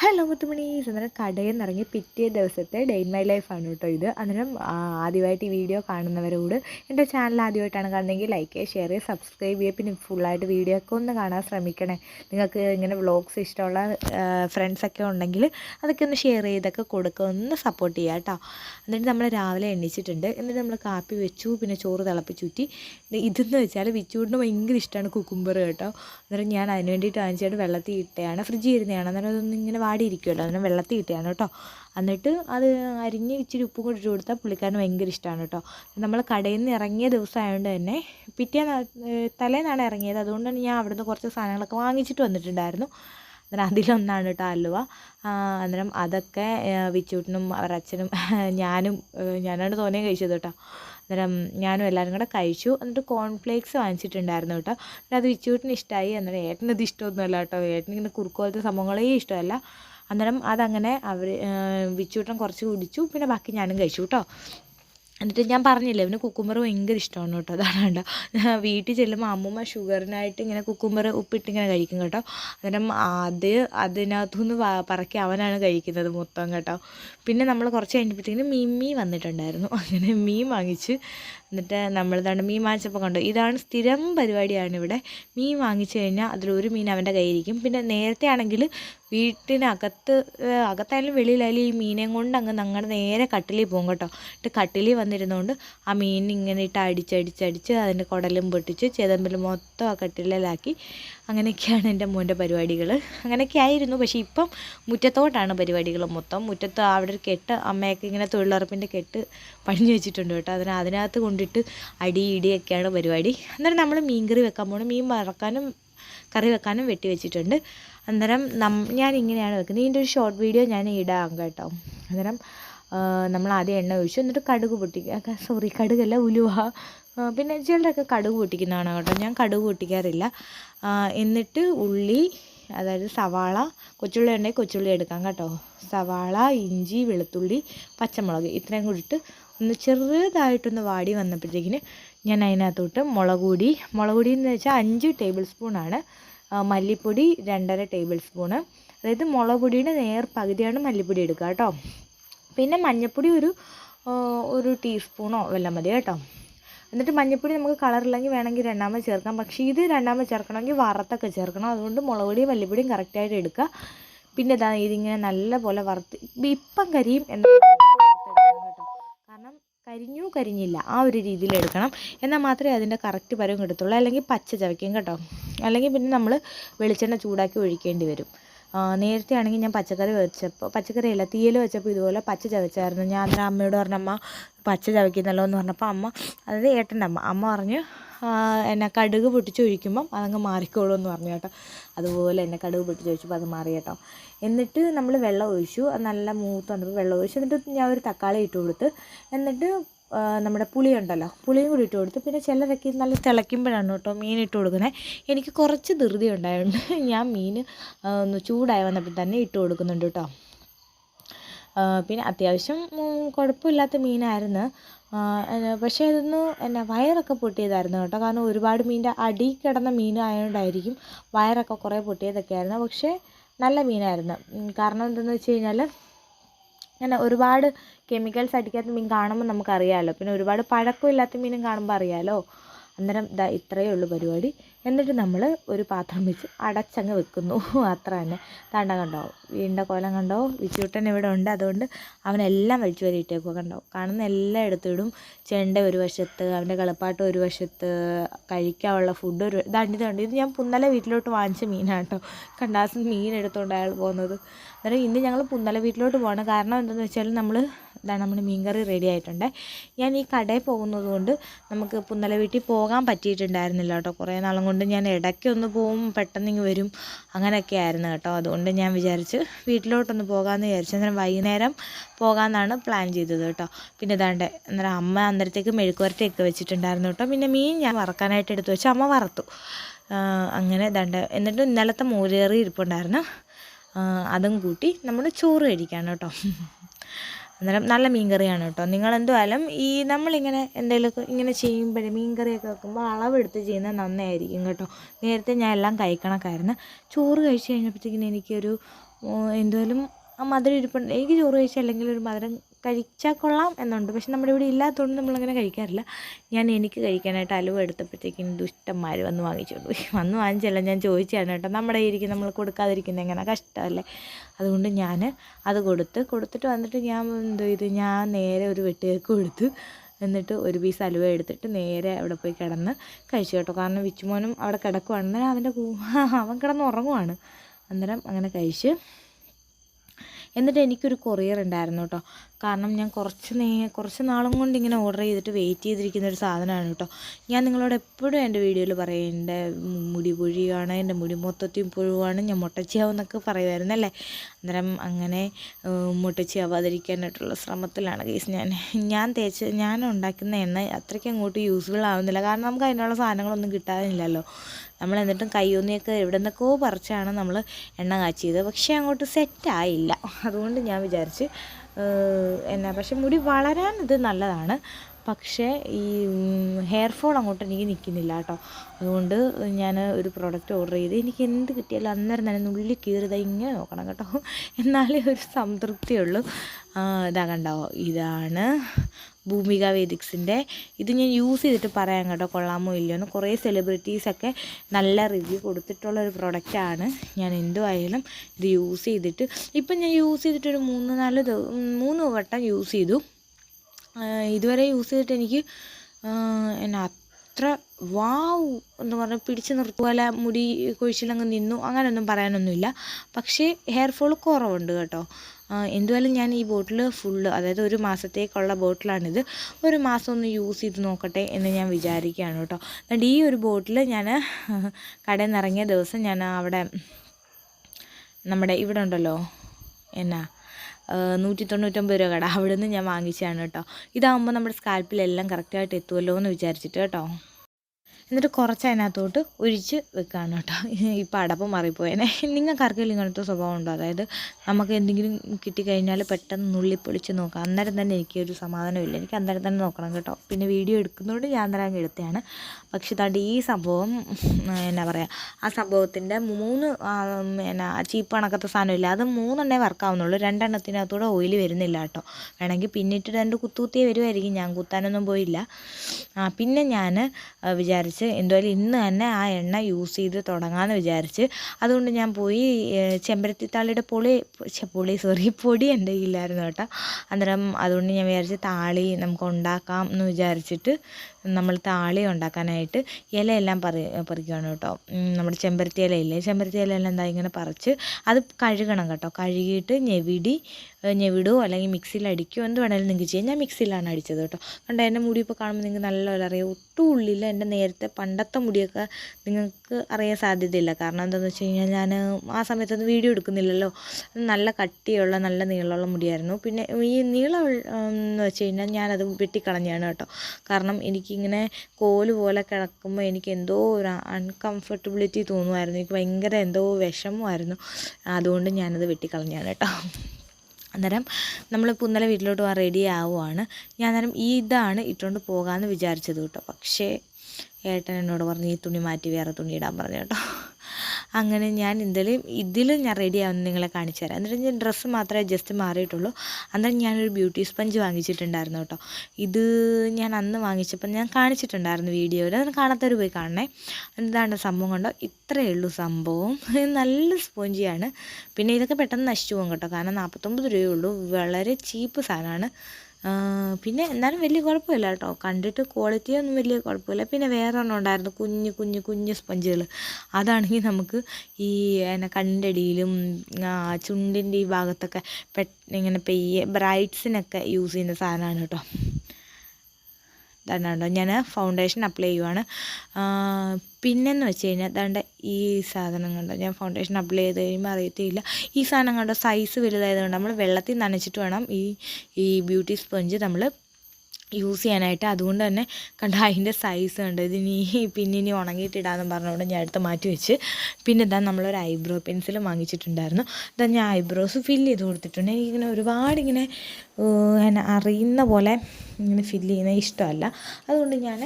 Hello മുത്തുമണീസ് അന്നേരം കടയിൽ നിന്ന് ഇറങ്ങി പിറ്റേ ദിവസത്തെ ഡേ ഇൻ മൈ ലൈഫാണ് കേട്ടോ ഇത്. അന്നേരം ആദ്യമായിട്ട് ഈ വീഡിയോ കാണുന്നവരോട് എന്റെ ചാനൽ ആദ്യമായിട്ടാണ് കാണുന്നതെങ്കിൽ ലൈക്ക് ചെയ്യുക ഷെയർ ചെയ്യുക സബ്സ്ക്രൈബ് ചെയ്യുക. പിന്നെ ഫുള്ളായിട്ട് വീഡിയോ ഒക്കെ ഒന്ന് കാണാൻ ശ്രമിക്കണേ. നിങ്ങൾക്ക് ഇങ്ങനെ വ്ളോഗ്സ് ഇഷ്ടമുള്ള ഫ്രണ്ട്സൊക്കെ ഉണ്ടെങ്കിൽ അതൊക്കെ ഒന്ന് ഷെയർ ചെയ്തൊക്കെ കൊടുക്കുക. ഒന്ന് സപ്പോർട്ട് ചെയ്യുക കേട്ടോ. എന്നിട്ട് നമ്മൾ രാവിലെ എണ്ണിച്ചിട്ടുണ്ട് എന്നിട്ട് നമ്മൾ കാപ്പി വെച്ചു പിന്നെ ചോറ് തിളപ്പിച്ചൂറ്റി ഇതെന്ന് വെച്ചാൽ വിച്ചൂടിന് ഭയങ്കര ഇഷ്ടമാണ് കുക്കുംബർ കേട്ടോ. അന്നേരം ഞാൻ അതിന് വേണ്ടിയിട്ട് വാങ്ങിച്ചിട്ട് വെള്ളത്തിൽ ഇട്ടയാണ്. ഫ്രിഡ്ജിൽ ഇരുന്നതാണ്. അന്നേരം അതൊന്നും ഇങ്ങനെ വാടിയിരിക്കുമല്ലോ അതിനെ വെള്ളത്തിൽ കിട്ടിയാണ് കേട്ടോ. എന്നിട്ട് അത് അരിഞ്ഞ് ഇച്ചിരി ഉപ്പും കൂടി ഇട്ട് കൊടുത്താൽ പുള്ളിക്കാരന് ഭയങ്കര ഇഷ്ടമാണ് കേട്ടോ. നമ്മൾ കടയിൽ നിന്ന് ഇറങ്ങിയ ദിവസമായതുകൊണ്ട് തന്നെ പിറ്റേന്ന് തലേന്നാണ് ഇറങ്ങിയത്. അതുകൊണ്ടാണ് ഞാൻ അവിടുന്ന് കുറച്ച് സാധനങ്ങളൊക്കെ വാങ്ങിച്ചിട്ട് വന്നിട്ടുണ്ടായിരുന്നു. അന്നേരം അതിലൊന്നാണ് കേട്ടോ അലുവ. അന്നേരം അതൊക്കെ വിച്ചൂട്ടിനും അവരച്ഛനും ഞാനും ഞാനാണ് തോനെയും കഴിച്ചത് കേട്ടോ. അന്നേരം ഞാനും എല്ലാവരും കൂടെ കഴിച്ചു. എന്നിട്ട് കോൺഫ്ലേക്സ് വാങ്ങിച്ചിട്ടുണ്ടായിരുന്നു കേട്ടോ. എന്നിട്ട് അത് വിച്ചൂട്ടിന് ഇഷ്ടമായി അന്നേരം ഏട്ടനത് ഇഷ്ടമൊന്നുമല്ല കേട്ടോ. ഏട്ടന് ഇങ്ങനെ കുറുക്കോലത്തെ സംഭവങ്ങളേ ഇഷ്ടമല്ല. അന്നേരം അതങ്ങനെ അവർ വിച്ചൂട്ടൻ കുറച്ച് കുടിച്ചു. പിന്നെ ബാക്കി ഞാനും കഴിച്ചു കേട്ടോ. എന്നിട്ട് ഞാൻ പറഞ്ഞില്ലേ അവന് കുക്കുമ്പർ ഭയങ്കര ഇഷ്ടമാണ് കേട്ടോ അതാണ് കേട്ടോ. വീട്ടിൽ ചെല്ലുമ്പോൾ അമ്മൂമ്മ ഷുഗറിനായിട്ട് ഇങ്ങനെ കുക്കുമ്പർ ഉപ്പിട്ട് ഇങ്ങനെ കഴിക്കും കേട്ടോ. അന്നേരം അത് അതിനകത്തുനിന്ന് പറക്കി അവനാണ് കഴിക്കുന്നത് മൊത്തം കേട്ടോ. പിന്നെ നമ്മൾ കുറച്ച് കഴിഞ്ഞപ്പോഴത്തേക്കിനും മീൻ വന്നിട്ടുണ്ടായിരുന്നു. അങ്ങനെ മീൻ വാങ്ങിച്ച് എന്നിട്ട് നമ്മൾ ഇതാണ് മീൻ വാങ്ങിച്ചപ്പോൾ കണ്ടു. ഇതാണ് സ്ഥിരം പരിപാടിയാണ് ഇവിടെ. മീൻ വാങ്ങിച്ചു കഴിഞ്ഞാൽ അതിലൊരു മീൻ അവന്റെ കയ്യിരിക്കും പിന്നെ നേരത്തെ ആണെങ്കിൽ വീട്ടിനകത്ത് അകത്തായാലും വെളിയിലായാലും ഈ മീനെ കൊണ്ട് അങ്ങ് ഞങ്ങളുടെ നേരെ കട്ടിലിൽ പോകും കേട്ടോ. എന്നിട്ട് കട്ടിലിൽ വന്നിരുന്നുകൊണ്ട് ആ മീൻ ഇങ്ങനെ ഇട്ട് അടിച്ചടിച്ചടിച്ച് അതിന്റെ കുടലും പൊട്ടിച്ച് ചെതമ്പിൽ മൊത്തം ആ കട്ടിലിലാക്കി അങ്ങനെയൊക്കെയാണ് എന്റെ മോന്റെ പരിപാടികൾ അങ്ങനെയൊക്കെ ആയിരുന്നു പക്ഷേ ഇപ്പം മുറ്റത്തോട്ടാണ് പരിപാടികൾ മൊത്തം. മുറ്റത്ത് അവിടെ ഒരു കെട്ട് അമ്മയൊക്കെ ഇങ്ങനെ തൊഴിലുറപ്പിന്റെ കെട്ട് പണിഞ്ഞു വെച്ചിട്ടുണ്ട് കേട്ടോ. അതിന് അതിനകത്ത് കൊണ്ടിട്ട് അടി ഇടിയൊക്കെയാണ് പരിപാടി. അന്നേരം നമ്മൾ മീൻ കറി വെക്കാൻ പോകണം മീൻ വറക്കാനും കറി വെക്കാനും വെട്ടി വെച്ചിട്ടുണ്ട്. അന്നേരം നം ഞാൻ ഇങ്ങനെയാണ് വെക്കുന്നത്. ഇതിന്റെ ഒരു ഷോർട്ട് വീഡിയോ ഞാൻ ഇടാം കേട്ടോ. അന്നേരം നമ്മൾ ആദ്യം എണ്ണ ഒഴിച്ചു. എന്നിട്ട് കടുക് പൊട്ടിക്കുക സോറി കടുകല്ല ഉലുവ പിന്നെ ചിലരൊക്കെ കടുക് പൊട്ടിക്കുന്നതാണ് കേട്ടോ. ഞാൻ കടുക് പൊട്ടിക്കാറില്ല. എന്നിട്ട് ഉള്ളി അതായത് സവാള കൊച്ചുള്ളി ഉണ്ടെങ്കിൽ കൊച്ചുള്ളി എടുക്കാം കേട്ടോ. സവാള ഇഞ്ചി വെളുത്തുള്ളി പച്ചമുളക് ഇത്രയും കൂടിയിട്ട് ഒന്ന് ചെറുതായിട്ടൊന്ന് വാടി വന്നപ്പോഴത്തേക്കിന് ഞാൻ അതിനകത്തോട്ട് മുളക് പൊടി. മുളക് പൊടി എന്ന് വെച്ചാൽ അഞ്ച് ടേബിൾ സ്പൂണാണ് മല്ലിപ്പൊടി രണ്ടര ടേബിൾ സ്പൂണ് അതായത് മുളക് പൊടിയുടെ നേർ പകുതിയാണ് മല്ലിപ്പൊടി എടുക്കുക കേട്ടോ. പിന്നെ മഞ്ഞൾപ്പൊടി ഒരു ഒരു ടീസ്പൂണോ വല്ല മതി കേട്ടോ. എന്നിട്ട് മഞ്ഞൾപ്പൊടി നമുക്ക് കളറില്ലെങ്കിൽ വേണമെങ്കിൽ രണ്ടാമത് ചേർക്കാം. പക്ഷേ ഇത് രണ്ടാമത് ചേർക്കണമെങ്കിൽ വറുത്തൊക്കെ ചേർക്കണം. അതുകൊണ്ട് മുളക് പൊടിയും മല്ലിപ്പൊടിയും കറക്റ്റായിട്ട് എടുക്കുക. പിന്നെ ഇതാ ഇതിങ്ങനെ നല്ല പോലെ വറുത്ത് ഇപ്പം കരിയും എന്നാൽ കാരണം കരിഞ്ഞു കരിഞ്ഞില്ല. ആ ഒരു രീതിയിൽ എടുക്കണം. എന്നാൽ മാത്രമേ അതിന്റെ കറക്റ്റ് പരവും കിട്ടത്തുള്ളൂ. അല്ലെങ്കിൽ പച്ച ചവയ്ക്കും കേട്ടോ. അല്ലെങ്കിൽ പിന്നെ നമ്മൾ വെളിച്ചെണ്ണ ചൂടാക്കി ഒഴിക്കേണ്ടി വരും. നേരത്തെ ആണെങ്കിൽ ഞാൻ പച്ചക്കറി വെച്ചപ്പോൾ പച്ചക്കറി അല്ല തീയൽ വെച്ചപ്പോൾ ഇതുപോലെ പച്ച ചവച്ചായിരുന്നു ഞാൻ അന്നേരം അമ്മയോട് പറഞ്ഞ അമ്മ പച്ച ചവയ്ക്കുന്നല്ലോ എന്ന് പറഞ്ഞപ്പോൾ അമ്മ അതായത് ഏട്ടന്റെ അമ്മ അമ്മ പറഞ്ഞു എന്നെ കടുക് പൊട്ടിച്ച് ഒഴിക്കുമ്പം അതങ്ങ് മാറിക്കോളൂ എന്ന് പറഞ്ഞു കേട്ടോ. അതുപോലെ എന്നെ കടുക് പൊട്ടിച്ച് ഒഴിച്ചപ്പോൾ അത് മാറി കേട്ടോ. എന്നിട്ട് നമ്മൾ വെള്ളം ഒഴിച്ചു നല്ല മൂത്ത് വന്നപ്പോൾ വെള്ളം ഒഴിച്ചു. എന്നിട്ട് ഞാൻ ഒരു തക്കാളി ഇട്ട് കൊടുത്ത് എന്നിട്ട് നമ്മുടെ പുളി ഉണ്ടല്ലോ പുളിയും കൂടി ഇട്ട് കൊടുത്തു. പിന്നെ ചിലരൊക്കെ നല്ല തിളയ്ക്കുമ്പോഴാണ് കേട്ടോ മീൻ ഇട്ട് കൊടുക്കുന്നത്. എനിക്ക് കുറച്ച് ധൃതി ഉണ്ടായതുകൊണ്ട് ഞാൻ മീൻ ഒന്ന് ചൂടായി വന്നപ്പോൾ തന്നെ ഇട്ട് കൊടുക്കുന്നുണ്ട് കേട്ടോ. പിന്നെ അത്യാവശ്യം കുഴപ്പമില്ലാത്ത മീനായിരുന്നു. പക്ഷേ അതൊന്ന് എന്നാ വയറൊക്കെ പൊട്ടിയതായിരുന്നു കേട്ടോ. കാരണം ഒരുപാട് മീനിന്റെ അടി കിടന്ന മീൻ ആയതുകൊണ്ടായിരിക്കും വയറൊക്കെ കുറേ പൊട്ടിയതൊക്കെ ആയിരുന്നു പക്ഷേ നല്ല മീനായിരുന്നു. കാരണം എന്താണെന്ന് വെച്ച് കഴിഞ്ഞാൽ അങ്ങനെ ഒരുപാട് കെമിക്കൽസ് അടിക്കാത്ത മീൻ കാണുമ്പോൾ നമുക്കറിയാമല്ലോ പിന്നെ ഒരുപാട് പഴക്കമില്ലാത്ത മീനും കാണുമ്പോൾ അറിയാമല്ലോ അന്നേരം ഇതാ ഇത്രയേ ഉള്ളൂ പരിപാടി. എന്നിട്ട് നമ്മൾ ഒരു പാത്രം വെച്ച് അടച്ചങ്ങ് വെക്കുന്നു. അത്ര തന്നെ. താണ്ട കണ്ടോ? വീണ്ട കോലം കണ്ടോ? വിച്ചുട്ടൻ ഇവിടെ ഉണ്ട്. അതുകൊണ്ട് അവനെല്ലാം വലിച്ചു വരെ ഇട്ടേക്കുക കണ്ടോ? കാണുന്ന എല്ലാം എടുത്തിടും ചെണ്ട ഒരു വശത്ത് അവന്റെ കളിപ്പാട്ട് ഒരു വശത്ത് കഴിക്കാനുള്ള ഫുഡ് ഒരു ഇതാണ്ട് ഇതുണ്ട് ഇത് ഞാൻ പുന്നല വീട്ടിലോട്ട് വാങ്ങിച്ച മീനാണ് കേട്ടോ മീൻ എടുത്തുകൊണ്ട് അയാൾ പോകുന്നത്. അന്നേരം ഇന്ന് ഞങ്ങൾ പുന്നല വീട്ടിലോട്ട് പോകണം കാരണം എന്താണെന്ന് വെച്ചാൽ നമ്മൾ ഇതാണ് നമ്മുടെ മീൻകറി റെഡി ആയിട്ടുണ്ട്. ഞാൻ ഈ കടയിൽ പോകുന്നത് കൊണ്ട് നമുക്ക് പുന്നല വീട്ടിൽ പോകാൻ പറ്റിയിട്ടുണ്ടായിരുന്നില്ല കേട്ടോ. കുറേ നാളും കൊണ്ട് ഞാൻ ഇടയ്ക്ക് ഒന്ന് പെട്ടെന്ന് ഇങ്ങ് വരും. അങ്ങനെയൊക്കെ ആയിരുന്നു കേട്ടോ. അതുകൊണ്ട് ഞാൻ വിചാരിച്ച് വീട്ടിലോട്ടൊന്ന് പോകാമെന്ന് വിചാരിച്ചു അന്നേരം വൈകുന്നേരം പോകാമെന്നാണ് പ്ലാൻ ചെയ്തത് കേട്ടോ. പിന്നെ ഇതാണ്ട് അന്നേരം അമ്മ അന്നേരത്തേക്ക് മെഴുക്കുവരട്ടിയൊക്കെ വെച്ചിട്ടുണ്ടായിരുന്നു കേട്ടോ. പിന്നെ മീൻ ഞാൻ വറക്കാനായിട്ട് എടുത്തു വെച്ച് അമ്മ വറുത്തു. അങ്ങനെ ഇതാണ്ട് എന്നിട്ട് ഇന്നലത്തെ മൂലേറി ഇരിപ്പുണ്ടായിരുന്നു. അതും കൂട്ടി നമ്മൾ ചോറ് കഴിക്കാണ് കേട്ടോ. അന്നേരം നല്ല മീൻ കറിയാണ് കേട്ടോ. നിങ്ങൾ എന്തായാലും ഈ നമ്മളിങ്ങനെ എന്തെങ്കിലുമൊക്കെ ഇങ്ങനെ ചെയ്യുമ്പോഴേ മീൻ കറിയൊക്കെ വെക്കുമ്പോൾ അളവെടുത്ത് ചെയ്യുന്നത് നന്നായിരിക്കും കേട്ടോ. നേരത്തെ ഞാൻ എല്ലാം കഴിക്കണക്കായിരുന്നു. ചോറ് കഴിച്ച് കഴിഞ്ഞപ്പോഴത്തേക്കിനും എനിക്കൊരു എന്തായാലും ആ മധുരം ഇരിപ്പുണ്ട് എനിക്ക് ചോറ് കഴിച്ചാൽ അല്ലെങ്കിൽ ഒരു മധുരം കഴിച്ചാൽ കൊള്ളാം എന്നുണ്ട്. പക്ഷെ നമ്മുടെ ഇവിടെ ഇല്ലാത്തതുകൊണ്ട് നമ്മളങ്ങനെ കഴിക്കാറില്ല. ഞാൻ എനിക്ക് കഴിക്കാനായിട്ട് അലുവ എടുത്തപ്പോഴത്തേക്കും ദുഷ്ടന്മാർ വന്ന് വാങ്ങിച്ചുകൊണ്ട് പോയി. വന്ന് വാങ്ങിച്ചല്ല ഞാൻ ചോദിച്ചാണ് കേട്ടോ നമ്മുടെ ഇരിക്കും നമ്മൾ കൊടുക്കാതിരിക്കുന്ന എങ്ങനെ? കഷ്ടമല്ലേ? അതുകൊണ്ട് ഞാൻ അത് കൊടുത്ത് കൊടുത്തിട്ട് വന്നിട്ട് ഞാൻ എന്തോ ഇത് ഞാൻ നേരെ ഒരു വെട്ടുകേക്ക് കൊടുത്ത് എന്നിട്ട് ഒരു പീസ് അലുവ എടുത്തിട്ട് നേരെ അവിടെ പോയി കിടന്ന് കഴിച്ചു കേട്ടോ. കാരണം വിച്ചുമോനും അവിടെ കിടക്കുവാണ്. അന്നേരം അവന്റെ അവൻ കിടന്ന് ഉറങ്ങുവാണ്. അന്നേരം അങ്ങനെ കഴിച്ച് എന്നിട്ട് എനിക്കൊരു കൊറിയർ ഉണ്ടായിരുന്നു കേട്ടോ കാരണം ഞാൻ കുറച്ച് നേ കുറച്ച് നാളും കൊണ്ട് ഇങ്ങനെ ഓർഡർ ചെയ്തിട്ട് വെയിറ്റ് ചെയ്തിരിക്കുന്ന ഒരു സാധനമാണ് കേട്ടോ ഞാൻ നിങ്ങളോട് എപ്പോഴും എന്റെ വീഡിയോയിൽ പറയും എന്റെ മുടി പൊഴിയാണ് എന്റെ മുടി മൊത്തത്തിൽ പുഴുവാണ് ഞാൻ മുട്ടച്ചിയാവും എന്നൊക്കെ പറയുമായിരുന്നു അല്ലേ? അന്നേരം അങ്ങനെ മുട്ടച്ചിയാവാതിരിക്കാനായിട്ടുള്ള ശ്രമത്തിലാണ് കേസ് ഞാൻ. ഞാൻ തേച്ച് ഞാൻ ഉണ്ടാക്കുന്ന എണ്ണ അത്രയ്ക്ക് അങ്ങോട്ട് യൂസ്ഫുൾ ആവുന്നില്ല. കാരണം നമുക്ക് അതിനുള്ള സാധനങ്ങളൊന്നും കിട്ടാനില്ലല്ലോ. നമ്മൾ എന്നിട്ടും കയ്യൊന്നിയൊക്കെ എവിടെ നിന്നൊക്കെയോ പറിച്ചാണ് നമ്മൾ എണ്ണ കാച്ചിയത്. പക്ഷേ അങ്ങോട്ട് സെറ്റായില്ല. അതുകൊണ്ട് ഞാൻ വിചാരിച്ച് എന്നാ പക്ഷെ മുടി വളരാൻ ഇത് നല്ലതാണ്. പക്ഷേ ഈ ഹെയർ ഫോൾ അങ്ങോട്ട് എനിക്ക് നിൽക്കുന്നില്ല കേട്ടോ. അതുകൊണ്ട് ഞാൻ ഒരു പ്രോഡക്റ്റ് ഓർഡർ ചെയ്ത് എനിക്ക് എന്ത് കിട്ടിയാലും അന്നേരം തന്നെ നുള്ളി കീറുത ഇങ്ങനെ നോക്കണം കേട്ടോ. എന്നാലേ ഒരു സംതൃപ്തിയുള്ളൂ. ഇതാ കണ്ടോ ഇതാണ് ഭൂമിക വേദിക്സിന്റെ. ഇത് ഞാൻ യൂസ് ചെയ്തിട്ട് പറയാം കേട്ടോ കൊള്ളാമോ ഇല്ലയോ എന്ന്. കുറേ സെലിബ്രിറ്റീസൊക്കെ നല്ല റിവ്യൂ കൊടുത്തിട്ടുള്ള ഒരു പ്രൊഡക്റ്റാണ് ഞാൻ എന്തുമായാലും ഇത് യൂസ് ചെയ്തിട്ട്. ഇപ്പം ഞാൻ യൂസ് ചെയ്തിട്ടൊരു മൂന്ന് നാല് മൂന്ന് വട്ടം യൂസ് ചെയ്തു. ഇതുവരെ യൂസ് ചെയ്തിട്ട് എനിക്ക് എന്നാ അത്ര വാവ് എന്ന് പറഞ്ഞാൽ പിടിച്ച് നിർത്തുപോലെ മുടി കൊഴിച്ചിലങ്ങ് നിന്നു അങ്ങനെയൊന്നും പറയാനൊന്നുമില്ല. പക്ഷേ ഹെയർ ഫോൾ കുറവുണ്ട് കേട്ടോ. എന്തുവായാലും ഞാൻ ഈ ബോട്ടിൽ ഫുള്ള് അതായത് ഒരു മാസത്തേക്കുള്ള ബോട്ടിലാണിത്. ഒരു മാസം ഒന്ന് യൂസ് ചെയ്ത് നോക്കട്ടെ എന്ന് ഞാൻ വിചാരിക്കുകയാണ് കേട്ടോ. എന്നിട്ട് ഈ ഒരു ബോട്ടിൽ ഞാൻ കടയിൽ നിന്ന് ദിവസം ഞാൻ അവിടെ നമ്മുടെ ഇവിടെ ഉണ്ടല്ലോ എന്നാ നൂറ്റി തൊണ്ണൂറ്റൊമ്പത് രൂപ കട. അവിടെ നിന്ന് ഞാൻ വാങ്ങിച്ചതാണ് കേട്ടോ. ഇതാകുമ്പോൾ നമ്മുടെ സ്കാൽപ്പിലെല്ലാം കറക്റ്റായിട്ട് എത്തുമല്ലോ എന്ന് വിചാരിച്ചിട്ട് കേട്ടോ. എന്നിട്ട് കുറച്ച് അതിനകത്തോട്ട് ഒഴിച്ച് വെക്കുകയാണ് കേട്ടോ. ഇപ്പം അടപ്പ് മാറിപ്പോയേനെ. നിങ്ങൾക്ക് ആർക്കെങ്കിലും ഇങ്ങനത്തെ സ്വഭാവം ഉണ്ടോ അതായത് നമുക്ക് എന്തെങ്കിലും കിട്ടിക്കഴിഞ്ഞാൽ പെട്ടെന്ന് നുള്ളി പൊളിച്ച് നോക്കാം. അന്നേരം തന്നെ എനിക്കൊരു സമാധാനമില്ല. എനിക്ക് അന്നേരം തന്നെ നോക്കണം കേട്ടോ. പിന്നെ വീഡിയോ എടുക്കുന്നതുകൊണ്ട് ഞാൻ അന്നേരം എടുത്തതാണ് പക്ഷെ താണ്ട് ഈ സംഭവം എന്നാ പറയുക ആ സംഭവത്തിന്റെ മൂന്ന് എന്നാ ചീപ്പ് കണക്കത്തെ സാധനമില്ല. അത് മൂന്നെണ്ണേ വർക്കാവുന്നുള്ളൂ രണ്ടെണ്ണത്തിനകത്തൂടെ ഓയിൽ വരുന്നില്ല കേട്ടോ. വേണമെങ്കിൽ പിന്നിട്ട് രണ്ട് കുത്തുകുത്തിയേ വരുമായിരിക്കും ഞാൻ കുത്താനൊന്നും പോയില്ല. പിന്നെ ഞാൻ വിചാരിച്ചു വിചാരിച്ച് എന്തായാലും ഇന്ന് തന്നെ ആ എണ്ണ യൂസ് ചെയ്ത് തുടങ്ങാമെന്ന് വിചാരിച്ച്. അതുകൊണ്ട് ഞാൻ പോയി ചെമ്പരത്തിത്താളിയുടെ പൊളി പൊളി സോറി പൊടി എന്റെ കയ്യിലായിരുന്നു കേട്ടോ. അന്നേരം അതുകൊണ്ട് ഞാൻ വിചാരിച്ച് താളി നമുക്ക് ഉണ്ടാക്കാം എന്ന് വിചാരിച്ചിട്ട് നമ്മൾ താളി ഉണ്ടാക്കാനായിട്ട് ഇലയെല്ലാം പറി പറിക്കുകയാണ് കേട്ടോ. നമ്മുടെ ചെമ്പരത്തി ഇലയില്ലേ? ചെമ്പരത്തി ഇലയെല്ലാം എന്താ ഇങ്ങനെ പറിച്ച് അത് കഴുകണം കേട്ടോ. കഴുകിയിട്ട് ഞെവിടി ഞെവിടോ അല്ലെങ്കിൽ മിക്സിയിൽ അടിക്കുകയോ എന്ത് വേണമെങ്കിലും നിങ്ങൾക്ക് ചെയ്യാം. ഞാൻ മിക്സിയിലാണ് അടിച്ചത് കേട്ടോ. കണ്ട എന്റെ മുടി ഇപ്പോൾ കാണുമ്പോൾ നിങ്ങൾക്ക് നല്ലപോലെ അറിയാം. ഒട്ടും ഉള്ളിൽ എന്റെ നേരത്തെ പണ്ടത്തെ മുടിയൊക്കെ നിങ്ങൾക്ക് അറിയാൻ സാധ്യതയില്ല. കാരണം എന്താണെന്ന് വെച്ച് കഴിഞ്ഞാൽ ഞാൻ ആ സമയത്തൊന്നും വീഡിയോ എടുക്കുന്നില്ലല്ലോ. നല്ല കട്ടിയുള്ള നല്ല നീളമുള്ള മുടിയായിരുന്നു. പിന്നെ ഈ നീളം എന്ന് വെച്ച് കഴിഞ്ഞാൽ ഞാനത് വെട്ടിക്കളഞ്ഞാണ് കേട്ടോ. കാരണം എനിക്കിങ്ങനെ കോൽ പോലെ കിടക്കുമ്പോൾ എനിക്ക് എന്തോ ഒരു അൺകംഫർട്ടബിലിറ്റി തോന്നുമായിരുന്നു എനിക്ക് ഭയങ്കര എന്തോ വിഷമമായിരുന്നു. അതുകൊണ്ട് ഞാനത് വെട്ടിക്കളഞ്ഞാണ് കേട്ടോ. അന്നേരം നമ്മൾ ഇന്നലെ വീട്ടിലോട്ട് പോകാൻ റെഡി ആവുകയാണ് ഞാൻ അന്നേരം ഈ ഇതാണ് ഇട്ടുകൊണ്ട് പോകാമെന്ന് വിചാരിച്ചത് കേട്ടോ. പക്ഷേ ഏട്ടൻ എന്നോട് പറഞ്ഞു ഈ തുണി മാറ്റി വേറെ തുണി ഇടാൻ പറഞ്ഞു കേട്ടോ. അങ്ങനെ ഞാൻ എന്തായാലും ഇതിലും ഞാൻ റെഡി ആവുന്ന നിങ്ങളെ കാണിച്ചു തരാം. എന്നിട്ട് ഞാൻ ഡ്രസ്സ് മാത്രമേ ജസ്റ്റ് മാറിയിട്ടുള്ളൂ. അന്നേരം ഞാനൊരു ബ്യൂട്ടി സ്പഞ്ച് വാങ്ങിച്ചിട്ടുണ്ടായിരുന്നു കേട്ടോ. ഇത് ഞാൻ അന്ന് വാങ്ങിച്ചപ്പോൾ ഞാൻ കാണിച്ചിട്ടുണ്ടായിരുന്നു വീഡിയോയിൽ. അത് കാണാത്തവർ പോയി കാണണേ. എന്താണ് സംഭവം കണ്ടോ? ഇത്രയേ ഉള്ളൂ സംഭവം. നല്ല സ്പോഞ്ചിയാണ് പിന്നെ ഇതൊക്കെ പെട്ടെന്ന് നശിച്ചു പോകും കേട്ടോ. കാരണം നാൽപ്പത്തൊമ്പത് രൂപയേ ഉള്ളൂ. വളരെ ചീപ്പ് സാധനമാണ്. പിന്നെ എന്നാലും വലിയ കുഴപ്പമില്ല കേട്ടോ. കണ്ടിട്ട് ക്വാളിറ്റിയൊന്നും വലിയ കുഴപ്പമില്ല. പിന്നെ വേറെ ഒന്നും ഉണ്ടായിരുന്നു. കുഞ്ഞ് കുഞ്ഞ് കുഞ്ഞ് സ്പഞ്ചുകൾ അതാണെങ്കിൽ നമുക്ക് ഈ എന്നാ കണ്ണിന്റെ അടിയിലും ചുണ്ടിന്റെ ഈ ഭാഗത്തൊക്കെ പെട്ട് ഇങ്ങനെ പെയ്യെ ബ്രൈറ്റ്സിനൊക്കെ യൂസ് ചെയ്യുന്ന സാധനമാണ് കേട്ടോ. ഇതാണ്ടോ ഞാൻ ഫൗണ്ടേഷൻ അപ്ലൈ ചെയ്യുവാണ്. പിന്നെന്ന് വെച്ച് കഴിഞ്ഞാൽ അതാണ്ട് ഈ സാധനം കണ്ടോ ഞാൻ ഫൗണ്ടേഷൻ അപ്ലൈ ചെയ്ത് കഴിയുമ്പോൾ അറിയത്തില്ല. ഈ സാധനം കണ്ടോ സൈസ് വലുതായതുകൊണ്ട് നമ്മൾ വെള്ളത്തിൽ നനച്ചിട്ട് വേണം ഈ ഈ ബ്യൂട്ടി സ്പഞ്ച് നമ്മൾ യൂസ് ചെയ്യാനായിട്ട്. അതുകൊണ്ട് തന്നെ കണ്ട അതിന്റെ സൈസ് കണ്ട്? ഇതിനി പിന്നെ ഇനി ഉണങ്ങിയിട്ടിടാന്ന് പറഞ്ഞുകൊണ്ട് ഞാൻ എടുത്ത് മാറ്റി വെച്ച്. പിന്നെ ഇതാ നമ്മളൊരു ഐബ്രോ പെൻസിൽ വാങ്ങിച്ചിട്ടുണ്ടായിരുന്നു. ഇതാ ഞാൻ ഐബ്രോസ് ഫില്ല് ചെയ്ത് കൊടുത്തിട്ടുണ്ട്. എനിക്കിങ്ങനെ ഒരുപാട് ഇങ്ങനെ അറിയുന്ന പോലെ ഇങ്ങനെ ഫില്ല് ചെയ്യുന്ന ഇഷ്ടമല്ല. അതുകൊണ്ട് ഞാൻ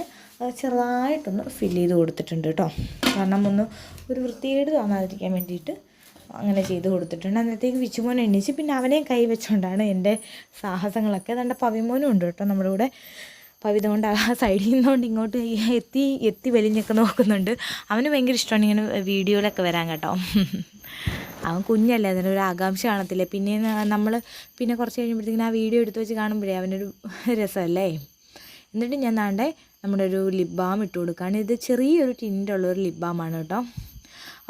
ചെറുതായിട്ടൊന്ന് ഫില്ല് ചെയ്ത് കൊടുത്തിട്ടുണ്ട് കേട്ടോ കാരണം ഒന്ന് ഒരു വൃത്തികേട് തോന്നാതിരിക്കാൻ വേണ്ടിയിട്ട് അങ്ങനെ ചെയ്ത് കൊടുത്തിട്ടുണ്ട്. അന്നത്തേക്ക് വിച്ചുമോൻ എണീച്ച് പിന്നെ അവനെയും കൈ വെച്ചുകൊണ്ടാണ് എന്റെ സാഹസങ്ങളൊക്കെ. അതുകൊണ്ട് പവിമോനും ഉണ്ട് കേട്ടോ നമ്മുടെ കൂടെ. പവിത കൊണ്ട് ആ സൈഡിൽ നിന്നുകൊണ്ട് ഇങ്ങോട്ട് എത്തി എത്തി വലിഞ്ഞൊക്കെ നോക്കുന്നുണ്ട്. അവന് ഭയങ്കര ഇഷ്ടമാണ് ഇങ്ങനെ വീഡിയോയിലൊക്കെ വരാൻ കേട്ടോ. അവൻ കുഞ്ഞല്ലേ അതിനൊരു ആകാംക്ഷ കാണത്തില്ലേ? പിന്നെ നമ്മൾ പിന്നെ കുറച്ച് കഴിയുമ്പോഴത്തേക്കിനും ആ വീഡിയോ എടുത്ത് വെച്ച് കാണുമ്പോഴേ അവനൊരു രസമല്ലേ? എന്നിട്ട് ഞാൻ നാണ്ടെ നമ്മുടെ ഒരു ലിപ് ബാം ഇട്ട് കൊടുക്കുകയാണ് ഇത് ചെറിയൊരു ടിന്റുള്ള ഒരു ലിപ് ബാമാണ് കേട്ടോ.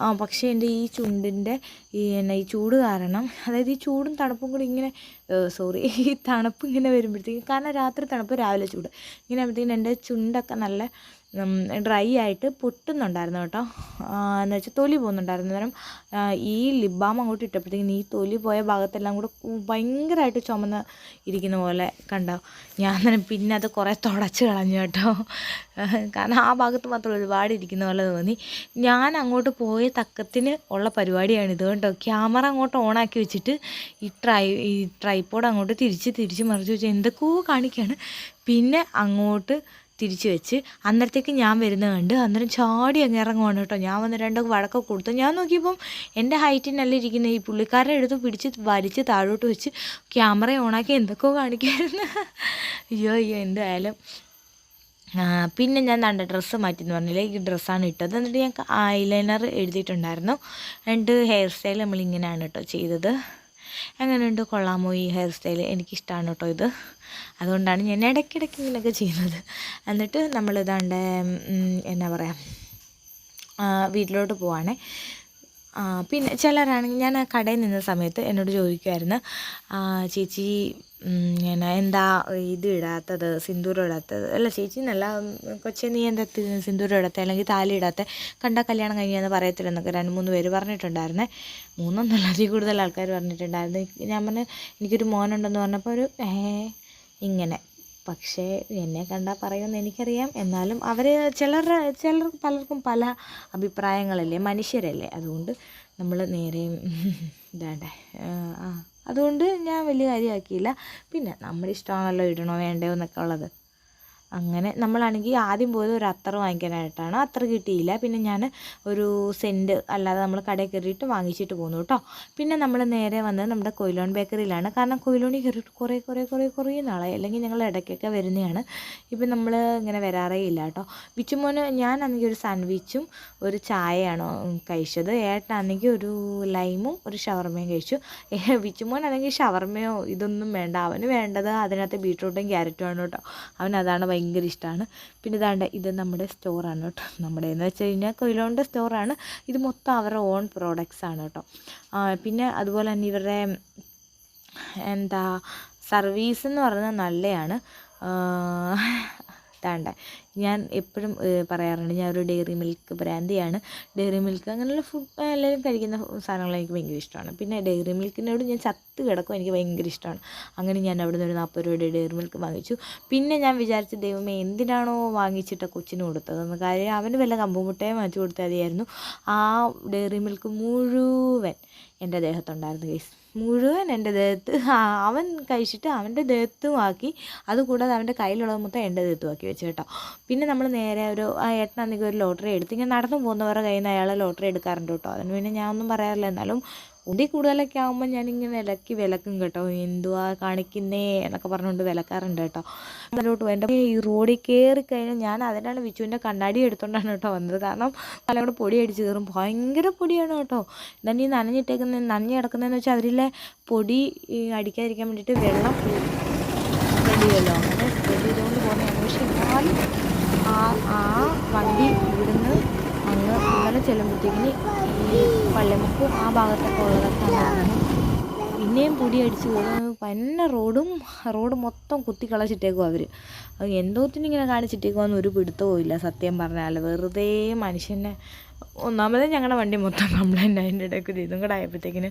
ആ പക്ഷേ എന്റെ ഈ ചുണ്ടിന്റെ ഈ എന്നാ ഈ ചൂട് കാരണം അതായത് ഈ ചൂടും തണുപ്പും കൂടി ഇങ്ങനെ സോറി ഈ തണുപ്പ് ഇങ്ങനെ വരുമ്പോഴത്തേക്കും കാരണം രാത്രി തണുപ്പ് രാവിലെ ചൂട്. ഇങ്ങനെ ആകുമ്പോഴത്തേക്കും എന്റെ ചുണ്ടൊക്കെ നല്ല ഡ്രൈ ആയിട്ട് പൊട്ടുന്നുണ്ടായിരുന്നു കേട്ടോ. എന്ന് വെച്ചാൽ തൊലി പോകുന്നുണ്ടായിരുന്നു. അന്നേരം ഈ ലിപ് ബാം അങ്ങോട്ട് ഇട്ടപ്പോഴത്തേക്കും ഈ തൊലി പോയ ഭാഗത്തെല്ലാം കൂടെ ഭയങ്കരമായിട്ട് ചുമന്ന് ഇരിക്കുന്ന പോലെ കണ്ടോ. ഞാൻ തന്നെ പിന്നെ അത് കുറേ തുടച്ച് കളഞ്ഞു കേട്ടോ. കാരണം ആ ഭാഗത്ത് മാത്രം ഒരുപാട് ഇരിക്കുന്ന പോലെ തോന്നി. ഞാൻ അങ്ങോട്ട് പോയ തക്കത്തിന് ഉള്ള പരിപാടിയാണ് ഇത് കേട്ടോ. ക്യാമറ അങ്ങോട്ട് ഓണാക്കി വെച്ചിട്ട് ഈ ട്രൈ ഈ ട്രൈപ്പോഡ് അങ്ങോട്ട് തിരിച്ച് തിരിച്ച് മറിച്ച് വെച്ച് എന്തൊക്കെയോ കാണിക്കുകയാണ് പിന്നെ അങ്ങോട്ട് തിരിച്ചു വെച്ച് അന്നേരത്തേക്ക് ഞാൻ വരുന്നത് കണ്ട് അന്നേരം ചാടി അങ്ങ് ഇറങ്ങുവാണ് കേട്ടോ. ഞാൻ വന്ന് രണ്ട് വഴക്കൊക്കെ കൊടുത്തു. ഞാൻ നോക്കിയപ്പം എന്റെ ഹൈറ്റിനല്ല ഇരിക്കുന്ന. ഈ പുള്ളിക്കാരുടെ എടുത്ത് പിടിച്ച് വലിച്ച് താഴോട്ട് വെച്ച് ക്യാമറ ഓണാക്കി എന്തൊക്കെയോ കാണിക്കായിരുന്നു. അയ്യോ അയ്യോ എന്തായാലും. പിന്നെ ഞാൻ നല്ല ഡ്രസ്സ് മാറ്റി എന്ന് പറഞ്ഞില്ലേ? ഈ ഡ്രസ്സാണ് ഇട്ടത്. എന്നിട്ട് ഞാൻ ഐലൈനർ എഴുതിയിട്ടുണ്ടായിരുന്നു. രണ്ട് ഹെയർ സ്റ്റൈൽ നമ്മളിങ്ങനെയാണ് കേട്ടോ ചെയ്തത്. എങ്ങനെയുണ്ട് കൊള്ളാമോ ഈ ഹെയർ സ്റ്റൈൽ എനിക്കിഷ്ടമാണ് കേട്ടോ ഇത്. അതുകൊണ്ടാണ് ഞാൻ ഇടയ്ക്കിടയ്ക്ക് ഇങ്ങനെയൊക്കെ ചെയ്യുന്നത്. എന്നിട്ട് നമ്മളിതാണ്ട് എന്നാ പറയുക വീട്ടിലോട്ട് പോവാണേ. പിന്നെ ചിലരാണെങ്കിൽ ഞാൻ ആ കടയിൽ നിന്ന സമയത്ത് എന്നോട് ചോദിക്കുമായിരുന്നു ചേച്ചി ഞാൻ എന്താ ഇത് ഇടാത്തത് സിന്ദൂരം ഇടാത്തത്? അല്ല ചേച്ചി എന്നല്ല കൊച്ചെ നീ എന്താ സിന്ദൂരം ഇടാത്ത അല്ലെങ്കിൽ താലി ഇടാത്ത? കണ്ട കല്യാണം കഴിഞ്ഞാന്ന് പറയത്തില്ലെന്നൊക്കെ രണ്ട് മൂന്ന് പേര് പറഞ്ഞിട്ടുണ്ടായിരുന്നേ. മൂന്നൊന്നല്ല അതിൽ കൂടുതൽ ആൾക്കാർ പറഞ്ഞിട്ടുണ്ടായിരുന്നു. ഞാൻ പറഞ്ഞു എനിക്കൊരു മോനുണ്ടെന്ന് പറഞ്ഞപ്പോൾ ഒരു ഏ ഇങ്ങനെ. പക്ഷേ എന്നെ കണ്ടാൽ പറയുമെന്ന് എനിക്കറിയാം. എന്നാലും അവർ ചിലർ ചിലർ പലർക്കും പല അഭിപ്രായങ്ങളല്ലേ? മനുഷ്യരല്ലേ? അതുകൊണ്ട് നമ്മൾ നേരെയും ഇതാണ്ടേ. ആ അതുകൊണ്ട് ഞാൻ വലിയ കാര്യമാക്കിയില്ല. പിന്നെ നമ്മുടെ ഇഷ്ടമാണല്ലോ ഇടണോ വേണ്ടയോ എന്നൊക്കെ ഉള്ളത്. അങ്ങനെ നമ്മളാണെങ്കിൽ ആദ്യം പോയത് ഒരു അത്തർ വാങ്ങിക്കാനായിട്ടാണ്. അത്തർ കിട്ടിയില്ല. പിന്നെ ഞാൻ ഒരു സെന്റ് അല്ലാതെ നമ്മൾ കടയിൽ കയറിയിട്ട് വാങ്ങിച്ചിട്ട് പോന്നു കേട്ടോ. പിന്നെ നമ്മൾ നേരെ വന്നത് നമ്മുടെ കൊയിലോൺ ബേക്കറിയിലാണ്. കാരണം കൊയിലോണി കയറിയിട്ട് കുറേ കുറേ കുറേ കുറേ നാളായി. അല്ലെങ്കിൽ ഞങ്ങൾ ഇടയ്ക്കൊക്കെ വരുന്നതാണ്. ഇപ്പം നമ്മൾ ഇങ്ങനെ വരാറേ ഇല്ല കേട്ടോ. ബിച്ചുമോന് ഞാനാണെങ്കിൽ ഒരു സാൻഡ്വിച്ചും ഒരു ചായയാണ് കഴിച്ചത്. ഏട്ടനാണെങ്കിൽ ഒരു ലൈമും ഒരു ഷവർമയും കഴിച്ചു. ബിച്ചുമോനാണെങ്കിൽ ഷവർമയോ ഇതൊന്നും വേണ്ട. അവന് വേണ്ടത് അതിനകത്ത് ബീട്രൂട്ടും ക്യാരറ്റും ആണ് കേട്ടോ. അവൻ അതാണ് ഭയങ്കര ഇഷ്ടമാണ് പിന്നെ ഇതാണ്ട് ഇത് നമ്മുടെ സ്റ്റോറാണ് കേട്ടോ. നമ്മുടെ എന്ന് വെച്ച് കഴിഞ്ഞാൽ കൊയിലോണിന്റെ സ്റ്റോറാണ്. ഇത് മൊത്തം അവരുടെ ഓൺ പ്രോഡക്റ്റ്സ് ആണ് കേട്ടോ. പിന്നെ അതുപോലെ തന്നെ ഇവരുടെ എന്താ സർവീസ് എന്ന് പറയുന്നത് നല്ലതാണ് താണ്ട ഞാൻ എപ്പോഴും പറയാറുണ്ട് ഞാൻ ഒരു ഡെയറി മിൽക്ക് ബ്രാൻഡിയാണ് ഡെയറി മിൽക്ക് അങ്ങനെയുള്ള ഫുഡ് എല്ലാവരും കഴിക്കുന്ന സാധനങ്ങൾ എനിക്ക് ഭയങ്കര ഇഷ്ടമാണ് പിന്നെ ഡെയറി മിൽക്കിനോട് ഞാൻ ചത്ത് കിടക്കും എനിക്ക് ഭയങ്കര ഇഷ്ടമാണ് അങ്ങനെ ഞാൻ അവിടെ നിന്ന് ഒരു നാൽപ്പത് രൂപയുടെ ഡെയറി മിൽക്ക് വാങ്ങിച്ചു. പിന്നെ ഞാൻ വിചാരിച്ച ദൈവമേ എന്തിനാണോ വാങ്ങിച്ചിട്ട് കൊച്ചിന് കൊടുത്തതെന്ന്? കാര്യം അവന് വല്ല കമ്പുമുട്ടയും വാങ്ങിച്ചു കൊടുത്താൽ മതിയായിരുന്നു. ആ ഡെയറി മിൽക്ക് മുഴുവൻ എന്റെ ദേഹത്തുണ്ടായിരുന്നു കേസ് മുഴുവൻ എന്റെ ദേഹത്ത് അവൻ കഴിച്ചിട്ട് അവന്റെ ദേഹത്തും ആക്കി അതുകൂടാതെ അവന്റെ കയ്യിലുള്ളത് മൊത്തം എന്റെ ദേഹത്തും ആക്കി വെച്ച് കേട്ടോ. പിന്നെ നമ്മൾ നേരെ ഒരു ആ ഏട്ടനാണെങ്കിൽ ഒരു ലോട്ടറി എടുത്ത് ഇങ്ങനെ നടന്നു പോകുന്നവരുടെ കയ്യിൽ നിന്ന് അയാൾ ലോട്ടറി എടുക്കാറുണ്ട് കേട്ടോ. അതിന് പിന്നെ ഞാനൊന്നും പറയാറില്ല. എന്നാലും ഒന്നിൽ കൂടുതലൊക്കെ ആകുമ്പോൾ ഞാനിങ്ങനെ ഇലക്കി വിലക്കും കേട്ടോ. എന്തുവാ കാണിക്കുന്നേ എന്നൊക്കെ പറഞ്ഞുകൊണ്ട് വിലക്കാറുണ്ട് കേട്ടോ. അതിലോട്ട് എന്റെ ഈ റോഡിൽ കയറി കഴിഞ്ഞാൽ ഞാൻ അതിനാണ് വിച്ചുവിന്റെ കണ്ണാടി എടുത്തുകൊണ്ടാണ് കേട്ടോ വന്നത്. കാരണം കൂടെ പൊടി അടിച്ച് കയറും. ഭയങ്കര പൊടിയാണ് കേട്ടോ. എന്നാൽ ഈ നനഞ്ഞിട്ടേക്കുന്ന നനഞ്ഞ് കിടക്കുന്നതെന്ന് വെച്ചാൽ അതിലെ പൊടി അടിക്കാതിരിക്കാൻ വേണ്ടിയിട്ട് വെള്ളം റെഡിയല്ലോ അങ്ങനെ സ്പ്രെഡ് ചെയ്തുകൊണ്ട് പോകുന്നതാണ്. പക്ഷേ എന്നാലും ആ ആ വണ്ടി ഇവിടുന്ന് ഇന്നലെ ചെല്ലുമ്പോഴത്തേക്കിന് ഈ പള്ളിമുക്കും ആ ഭാഗത്തൊക്കെ ഉള്ളതൊക്കെ ഉണ്ടായിരുന്നു പിന്നെയും പൊടി അടിച്ച് പന്ന റോഡും റോഡ് മൊത്തം കുത്തി കളച്ചിട്ടേക്കും അവർ എന്തോത്തിന് ഇങ്ങനെ കാണിച്ചിട്ടേക്കുമെന്ന് ഒരു പിടുത്തവും ഇല്ല സത്യം പറഞ്ഞാൽ വെറുതെ മനുഷ്യനെ ഒന്നാമതേ ഞങ്ങളുടെ വണ്ടി മൊത്തം കംപ്ലൈന്റ് അതിന്റെ ഇടയ്ക്ക് ഇതും കൂടെ ആയപ്പോഴത്തേക്കിന്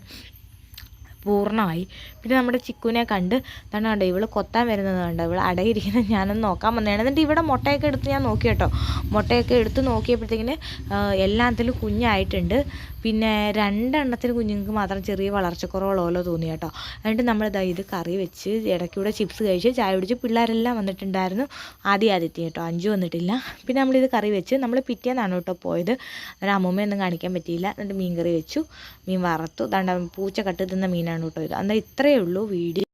പൂർണമായി. പിന്നെ നമ്മുടെ ചിക്കുനെ കണ്ട് തന്നെ കണ്ടോ ഇവൾ കൊത്താൻ വരുന്നത് കണ്ടോ? ഇവൾ അടയിരിക്കുന്നത് ഞാനൊന്ന് നോക്കാൻ വന്നതാണ്. എന്നിട്ട് ഇവിടെ മുട്ടയൊക്കെ എടുത്ത് ഞാൻ നോക്കി കേട്ടോ. മുട്ടയൊക്കെ എടുത്ത് നോക്കിയപ്പോഴത്തേക്കിന് എല്ലാത്തിലും കുഞ്ഞായിട്ടുണ്ട്. പിന്നെ രണ്ടെണ്ണത്തിന് കുഞ്ഞുങ്ങൾക്ക് മാത്രം ചെറിയ വളർച്ചക്കുറവുള്ള തോന്നി കേട്ടോ. എന്നിട്ട് നമ്മൾ ഇതാ ഇത് കറി വെച്ച് ഇടയ്ക്കൂടെ ചിപ്സ് കഴിച്ച് ചായ കുടിച്ച് പിള്ളേരെല്ലാം വന്നിട്ടുണ്ടായിരുന്നു. ആദ്യ ആദ്യത്തെ കേട്ടോ. അഞ്ചു വന്നിട്ടില്ല. പിന്നെ നമ്മളിത് കറി വെച്ച് നമ്മൾ പിറ്റേന്നാണ് കേട്ടോ പോയത്. അന്നേരം അമ്മൂമ്മയൊന്നും കാണിക്കാൻ പറ്റിയില്ല. എന്നിട്ട് മീൻ കറി വെച്ചു. മീൻ വറുത്തു. ദാണ്ട പൂച്ച കട്ട് തിന്ന മീനാണ്. കേട്ടോ ഇത്. എന്നാൽ ഇത്രയേ ഉള്ളൂ വീഡിയോ.